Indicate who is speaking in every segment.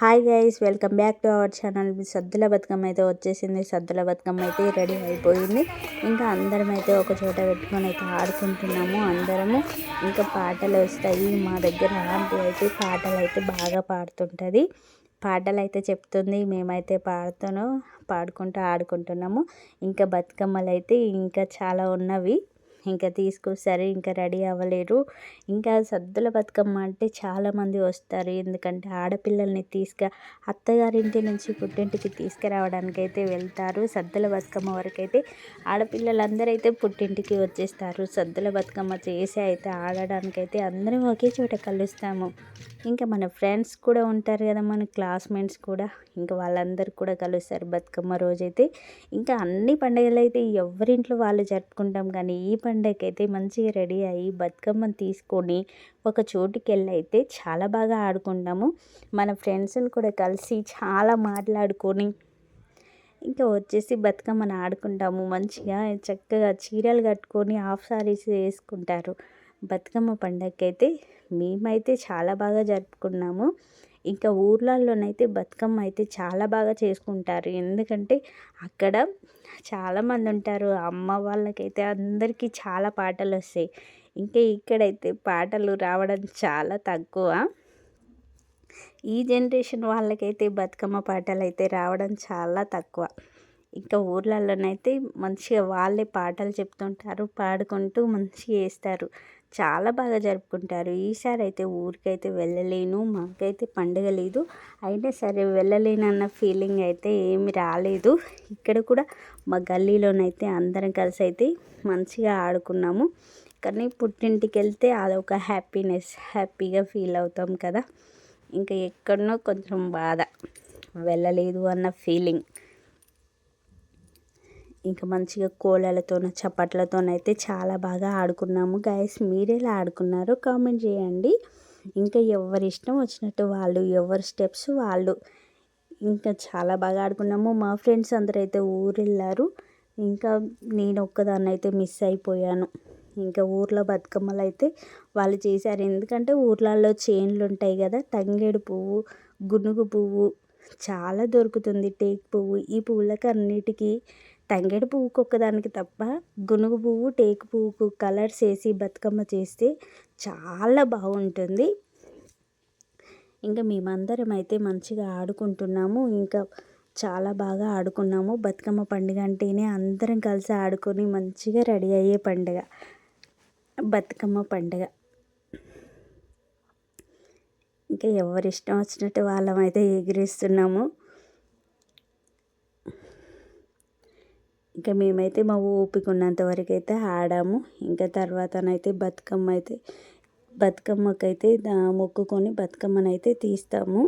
Speaker 1: Hi guys welcome back to our channel. Saddula Bathukamma అయితే వచ్చేసింది. సద్దుల బతుకమ్మ అయితే రెడీ అయిపోయింది. ఇంకా అందరం అయితే ఒక చోట పెట్టుకొని అయితే ఆడుకుంటున్నాము అందరము. ఇంకా పాటలు వస్తాయి. మా దగ్గర ఆంటీ అయితే పాటలు అయితే బాగా పాడుతుంటుంది. పాటలు అయితే చెప్తుంది. మేమైతే పాడుతాను పాడుకుంటూ ఆడుకుంటున్నాము. ఇంకా బతుకమ్మలు అయితే ఇంకా చాలా ఉన్నవి. ఇంకా తీసుకొస్తారు ఇంకా రెడీ అవ్వలేరు. ఇంకా సద్దుల బతుకమ్మ అంటే చాలామంది వస్తారు. ఎందుకంటే ఆడపిల్లల్ని తీసుక అత్తగారింటి నుంచి పుట్టింటికి తీసుకురావడానికి అయితే వెళ్తారు. సద్దుల బతుకమ్మ వరకు అయితే ఆడపిల్లలందరూ అయితే పుట్టింటికి వచ్చేస్తారు. సద్దుల బతుకమ్మ చేసి అయితే ఆడడానికి అయితే అందరం ఒకే చోట కలుస్తాము. ఇంకా మన ఫ్రెండ్స్ కూడా ఉంటారు కదా మన క్లాస్మేట్స్ కూడా. ఇంకా వాళ్ళందరూ కూడా కలుస్తారు బతుకమ్మ రోజైతే. ఇంకా అన్ని పండుగలు అయితే ఎవరింట్లో వాళ్ళు జరుపుకుంటాం కానీ ఈ పండగకైతే అయితే మంచిగా రెడీ అయ్యి బతుకమ్మను తీసుకొని ఒక చోటుకి వెళ్ళి అయితే చాలా బాగా ఆడుకుంటాము. మన ఫ్రెండ్స్ని కూడా కలిసి చాలా మాట్లాడుకొని ఇంకా వచ్చేసి బతుకమ్మను ఆడుకుంటాము. మంచిగా చక్కగా చీరలు కట్టుకొని హాఫ్ సారీస్ వేసుకుంటారు. బతుకమ్మ పండగకైతే అయితే మేమైతే చాలా బాగా జరుపుకున్నాము. ఇంకా ఊర్లలోనైతే బతుకమ్మ అయితే చాలా బాగా చేసుకుంటారు. ఎందుకంటే అక్కడ చాలామంది ఉంటారు. అమ్మ వాళ్ళకైతే అందరికీ చాలా పాటలు వస్తాయి. ఇంకా ఇక్కడైతే పాటలు రావడం చాలా తక్కువ. ఈ జనరేషన్ వాళ్ళకైతే బతుకమ్మ పాటలు అయితే రావడం చాలా తక్కువ. ఇంకా ఊర్లలోనైతే మంచిగా వాళ్ళే పాటలు చెప్తుంటారు పాడుకుంటూ మంచిగా వేస్తారు చాలా బాగా జరుపుకుంటారు. ఈసారి అయితే ఊరికైతే వెళ్ళలేను మాకైతే పండుగ లేదు. అయినా సరే వెళ్ళలేనన్న ఫీలింగ్ అయితే ఏమి రాలేదు. ఇక్కడ కూడా మా గల్లీలోనైతే అందరం కలిసి అయితే మంచిగా ఆడుకున్నాము. కానీ పుట్టింటికి వెళ్తే అదొక హ్యాపీనెస్ హ్యాపీగా ఫీల్ అవుతాం కదా. ఇంకా ఎక్కడనో కొంచెం బాధ. వెళ్ళలేదు అన్న ఫీలింగ్. ఇంకా మంచిగా కోలలతోన చప్పట్లతోనైతే చాలా బాగా ఆడుకున్నాము. గైస్ మీరు ఎలా ఆడుకున్నారో కామెంట్ చేయండి. ఇంకా ఎవరి ఇష్టం వచ్చినట్టు వాళ్ళు ఎవరి స్టెప్స్ వాళ్ళు ఇంకా చాలా బాగా ఆడుకున్నాము. మా ఫ్రెండ్స్ అందరూ అయితే ఊరు వెళ్ళారు ఇంకా నేను ఒక్కదాన్ని అయితే మిస్ అయిపోయాను. ఇంకా ఊర్లో బతుకమ్మలు అయితే వాళ్ళు చేశారు. ఎందుకంటే ఊర్లలో చేన్లు ఉంటాయి కదా తంగేడు పువ్వు గునుగు పువ్వు చాలా దొరుకుతుంది. టేక్ పువ్వు ఈ పువ్వులకు అన్నిటికీ తంగేడు పువ్వుకు ఒక్కదానికి తప్ప గునుగు పువ్వు టేకు పువ్వుకు కలర్స్ వేసి బతుకమ్మ చేస్తే చాలా బాగుంటుంది. ఇంకా మేమందరం అయితే మంచిగా ఆడుకుంటున్నాము. ఇంకా చాలా బాగా ఆడుకున్నాము. బతుకమ్మ పండుగ అంటేనే అందరం కలిసి ఆడుకొని మంచిగా రెడీ అయ్యే పండుగ. బతుకమ్మ పండుగ. ఇంకా ఎవరిష్టం వచ్చినట్టు వాళ్ళమైతే ఎగిరిస్తున్నాము. ఇంకా మేమైతే మా ఓపిక ఉన్నంత వరకు అయితే ఆడాము. ఇంకా తర్వాతనైతే బతుకమ్మ అయితే బతుకమ్మకైతే మొక్కుకొని బతుకమ్మనైతే తీస్తాము.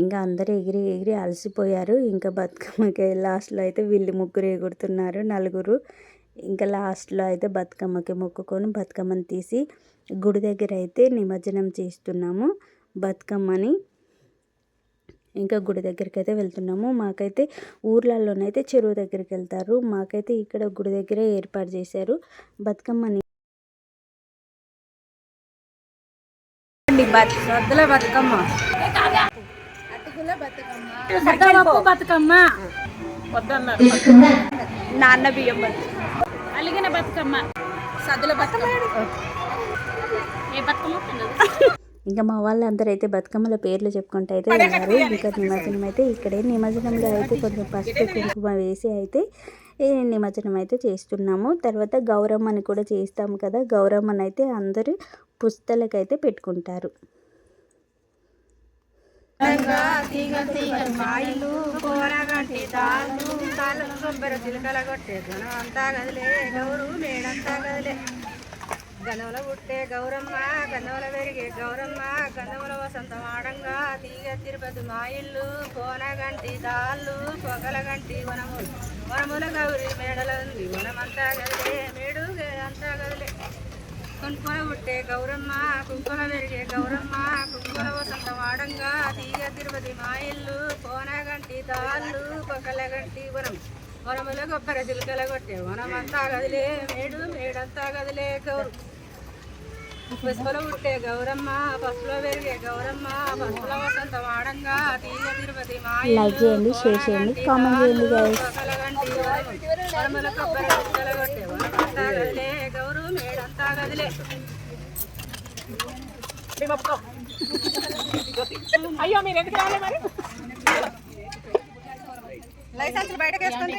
Speaker 1: ఇంకా అందరూ ఎగిరి ఎగిరి అలసిపోయారు. ఇంకా బతుకమ్మకి లాస్ట్లో అయితే వీళ్ళు ముగ్గురు ఎగురుతున్నారు నలుగురు. ఇంకా లాస్ట్లో అయితే బతుకమ్మకి మొక్కుకొని బతుకమ్మని తీసి గుడి దగ్గర అయితే నిమజ్జనం చేస్తున్నాము బతుకమ్మని. ఇంకా గుడి దగ్గరికి అయితే వెళ్తున్నాము. మాకైతే ఊర్లలోనైతే చెరువు దగ్గరికి వెళ్తారు. మాకైతే ఇక్కడ గుడి దగ్గరే ఏర్పాటు చేశారు. బతుకమ్మని
Speaker 2: సద్దుల బతుకమ్మ. బతుకమ్మ. వద్దన్నారు
Speaker 1: నాన్న బియ్యం
Speaker 2: అలిగిన బతుకమ్మ. సద్దుల బతుకమ్మ. ఏ బతుకమ్మ?
Speaker 1: ఇంకా మా వాళ్ళందరూ అయితే బతుకమ్మల పేర్లు చెప్పుకుంటూ అయితే ఉన్నారు ఇంకా నిమజ్జనం అయితే ఇక్కడే నిమజ్జనంలో అయితే కొంచెం పసుపు కుంకుమ వేసి అయితే నిమజ్జనం అయితే చేస్తున్నాము. తర్వాత గౌరమ్మని కూడా చేస్తాము కదా. గౌరమ్మని అయితే అందరూ పుస్తలకైతే పెట్టుకుంటారు.
Speaker 3: గంధముల పుట్టే గౌరమ్మ గంధముల పెరిగే గౌరమ్మ గంధముల వసంత మాడంగా తీగ తిరుపతి మా ఇల్లు కోనగంటి దాళ్ళు పొగలగంటి వనములు వనముల గౌరి మేడల ఉంది వనమంతా గదిలే మేడు అంతా గదిలే. కుంకుమ పుట్టే గౌరమ్మ కుంకుమ పెరిగే గౌరమ్మ కుంకుమ వసంత వాడంగా తీగ తిరుపతి మా ఇల్లు కోనగంటి దాళ్ళు పొగలగంటి వనం వనముల కొబ్బరి చిలుకల కొట్టే వనమంతా గదిలే మేడు మేడంతా గదిలే గౌరు పసుపులో పుట్టే గౌరమ్మ పసుపులో పెరిగే గౌరమ్మ పసుపుల వసంత వాడంగా తీగ తిరుపతి
Speaker 1: లైక్ చేయండి షేర్ చేయండి కామెంట్ చేయండి గైస్
Speaker 3: గంటి వరముల కొబ్బరి కొట్టే వరమంతా గదిలే గౌరు మేడంతా గదిలే.
Speaker 2: అయ్యో మీరు ఎందుకు రాలే మరి?
Speaker 3: లైసెన్స్ బయటకు వేసుకోండి.